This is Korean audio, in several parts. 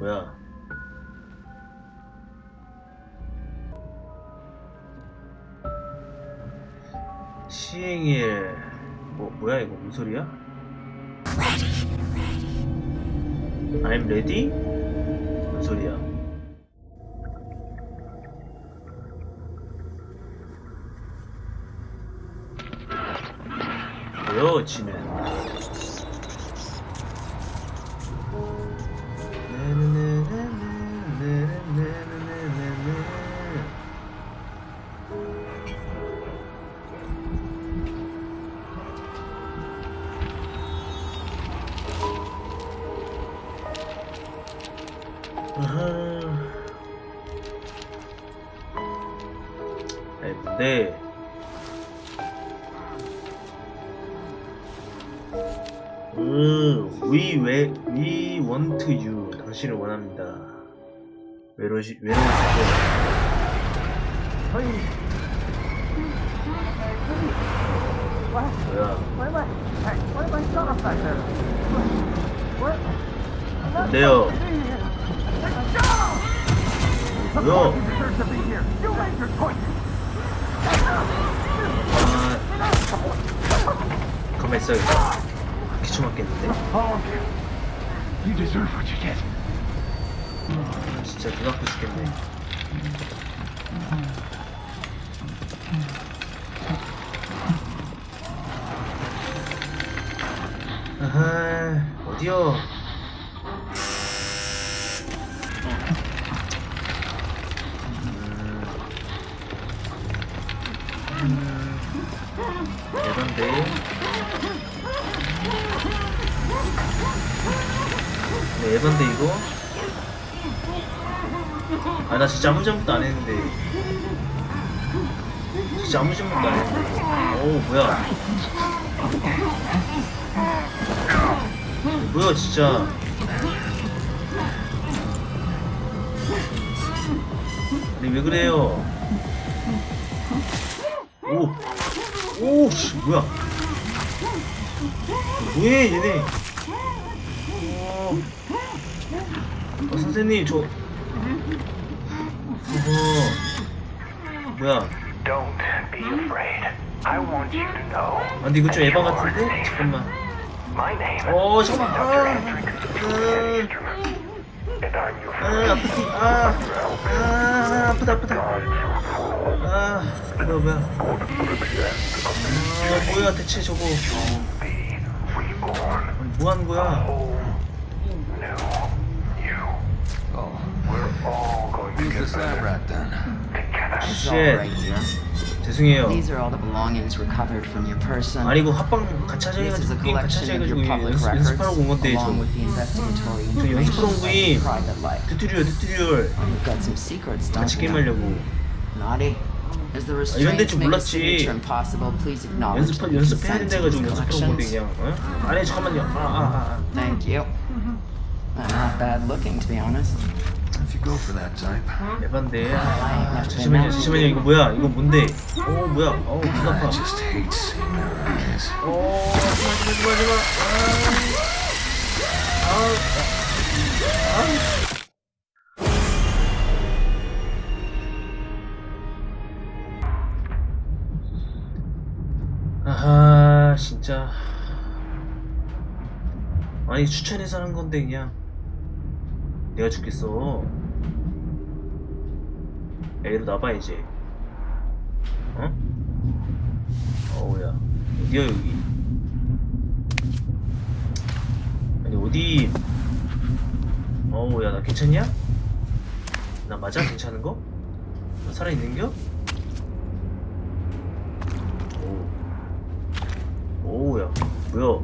뭐야? 시행일 뭐 뭐야 이거 무슨 소리야? I'm ready? 무슨 소리야? 뭐야 지는? 근데 음, we we we want you 당신을 원합니다. 외로시 외로우시죠? 뭐야? 근데요. 뭐야? 아, 가만 있어야겠다. 기초 맞겠는데? You deserve what you get. 아, 진짜 눈 아프 죽겠네. 아하, 어디요? 대단데. 네, 에반데 이거? 아 나 진짜 아무 잘못도 안 했는데 진짜 아무 잘못도 안 했는데 오 뭐야 뭐야 진짜 왜 그래요 오 오 씨 뭐야 뭐해 얘네 어, 어 선생님 저 어허 뭐야 Don't be afraid. I want you to know. 아 근데 이거 좀 에바 같은데? 잠깐만 My name 어 잠깐만. 아, 아, Pruitt Instruments. And I'm your 아. 아프지 아, 아 아프다 아프다 아 뭐야 뭐야 아 뭐야 대체 저거 뭐 하는 거야. Oh, We're all going to get better Shit. 죄송해요 These are all the belongings recovered from your person. 아니 이거 합방 같이 하자 a 해가지고 게임 같이 하자 collection of 해가지고 your public 연습, records, 연습하라고 온 건데 저 along with the investigatory 저 연습하러 온 거임 your private life. 튜토리얼 튜토리얼 같이? 게임하려고 Naughty. 이런 데줄 몰랐지. 연습 연습해야 된다 해가지고 연습하러 온 건데. 그냥 어? 아니 잠깐만요 아 아 아 Thank you. Uh, not bad looking, to be honest. If you go for that type. 에반데 아, 아, 잠시만요 잠시만요 이거 뭐야 이거 뭔데 어 뭐야 어우 눈 아파 I just hate seeing their eyes. 어 하지마 하지마 하지마 아우 아우 아하 진짜 아니 추천해서 하는 건데 그냥 내가 죽겠어 A로 나봐야지 어? 어우야 어디야 여기 아니 어디 어우야 나 괜찮냐? 나 맞아? 괜찮은 거? 나 살아있는겨? 오 오우야 뭐야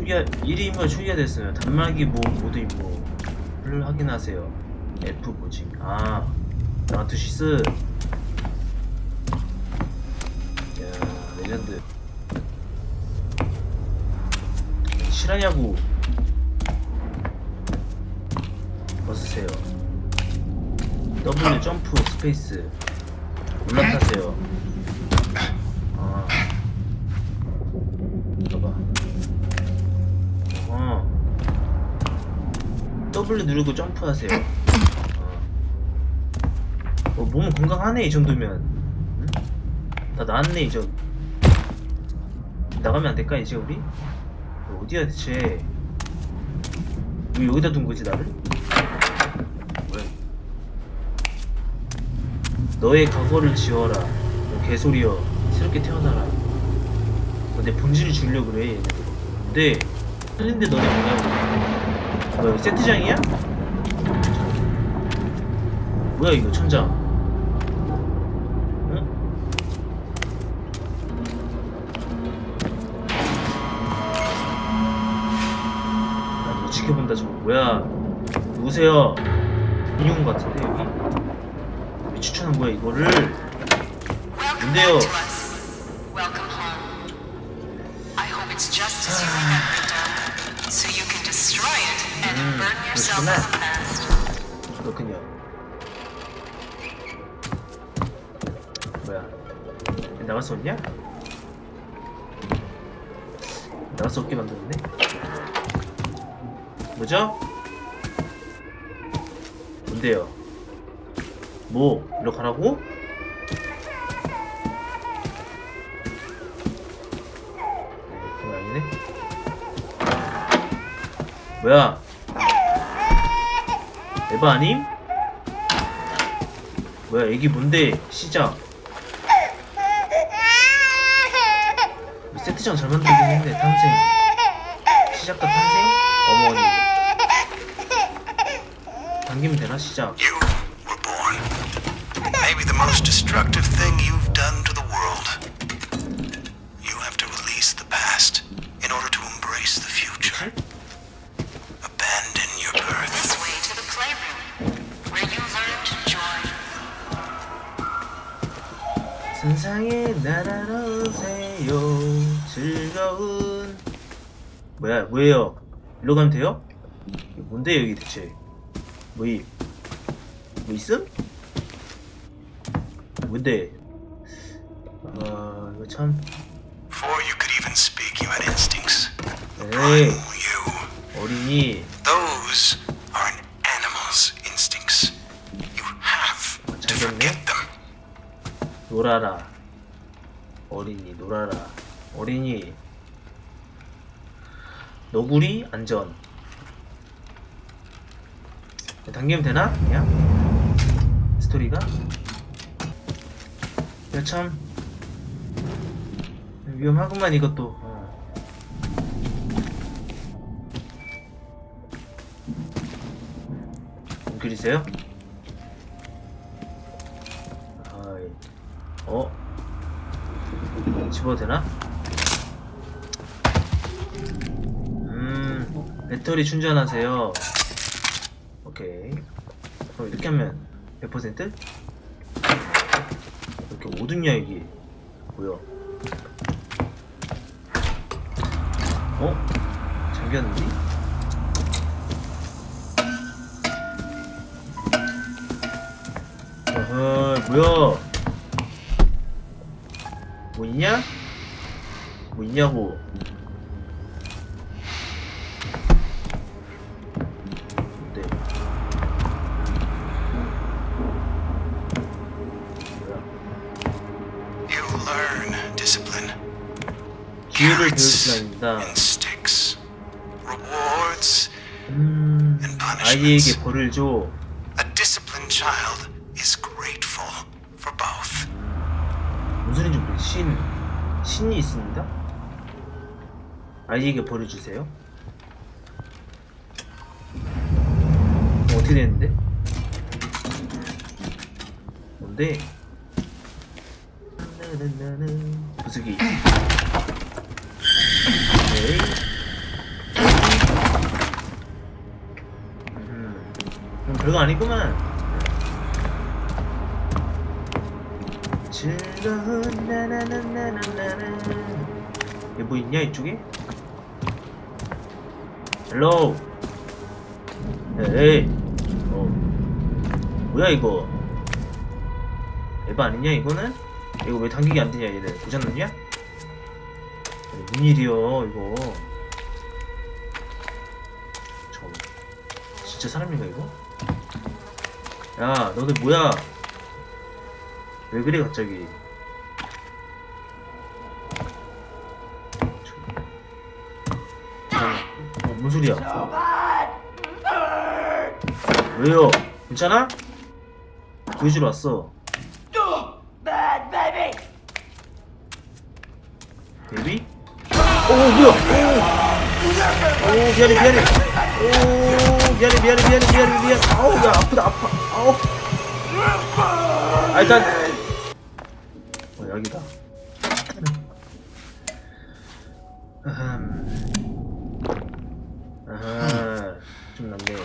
초기화 1인물 초기화됐으면 단말기 모 모드 임무를 확인하세요. F 보직 아 나투시스. 야 레전드. 실하냐고 벗으세요? W 점프 스페이스. 올라타세요. 아. 봐봐. 어. W 누르고 점프하세요. 어. 어, 몸은 건강하네 이 정도면. 응? 다 나았네 이제. 나가면 안 될까 이제 우리? 어디야 대체? 왜 여기다 둔 거지 나를? 왜? 너의 과거를 지워라. 너 개소리여. 새롭게 태어나라. 너 내 본질을 주려 그래 얘네들. 근데 틀린데 너네 뭐냐고. 뭐야 이거 세트장이야? 뭐야 이거 천장? 응? 나도 지켜본다 저거 뭐야? 누구세요? 인용 같은데 여기? 왜 추천한 거야 이거를? 뭔데요? to 그렇구나. 그렇군요. 뭐야? 나갈 수 없냐? 나갈 수 없게 만들었네? 뭐죠? 뭔데요? 뭐? 가라고? 그거 아니네? 뭐야? 에바 아님? 뭐야 애기 뭔데 시작 세트장 잘 만들긴 했네 탄생 시작과 탄생 어머니 당기면 되나 시작 You. Maybe the most destructive thing you've 세상에 날아러 오세요 즐거운 뭐야 뭐예요 일로 가면 돼요? 뭔데 여기 대체 뭐이 뭐 있음? 뭔데 아 이거 참 Before you could even speak, you had instincts. 에이 You. 어린이 Those are an animal's instincts. You have to forget them. 놀아라 어린이 놀아라 어린이 너구리 안전 당기면 되나? 그냥? 스토리가? 야참 위험하구만 이것도 어. 그리세요? 아이 어? 집어도 되나? 음, 배터리 충전하세요. 오케이. 그럼 이렇게 하면 100%? 이렇게 어둡냐, 이게? 뭐야? 어? 잠겼는데? 어허, 뭐야? 뭐 있냐? 뭐 있냐고. 네. 뭐야? You learn discipline. 기회를 배울 Carrots 시간입니다. and sticks. Rewards. 음, 아이에게 벌을 줘. A disciplined child is grateful for both. 무슨 소리인지 모르겠 신, 신이 있습니다. 아이에게 벌을 주세요. 어, 어떻게 되는데? 뭔데? 부수기. 오케이. 음, 별거 아니구만. 즐거운 나나나나나나 얘뭐 있냐 이쪽에? 헬로 에이 어 뭐야 이거 에바 아니냐 이거는? 이거 왜 당기기 안 되냐 얘네 고장났냐? 뭔 일이여 이거 저 진짜 사람인가 이거? 야 너네 뭐야 왜 그래 갑자기? 잠깐만 어, 뭔 소리야? 왜요? 괜찮아? 구해주러 왔어. 베이비? 오 뭐야? 오, 오 미안해 미안해. 오 미안해 미안해 미안해 미안해 미안해. 아우 야 아프다 아파. 아우. 아 일단 어 여기다. 아흠 아하. 좀 낫네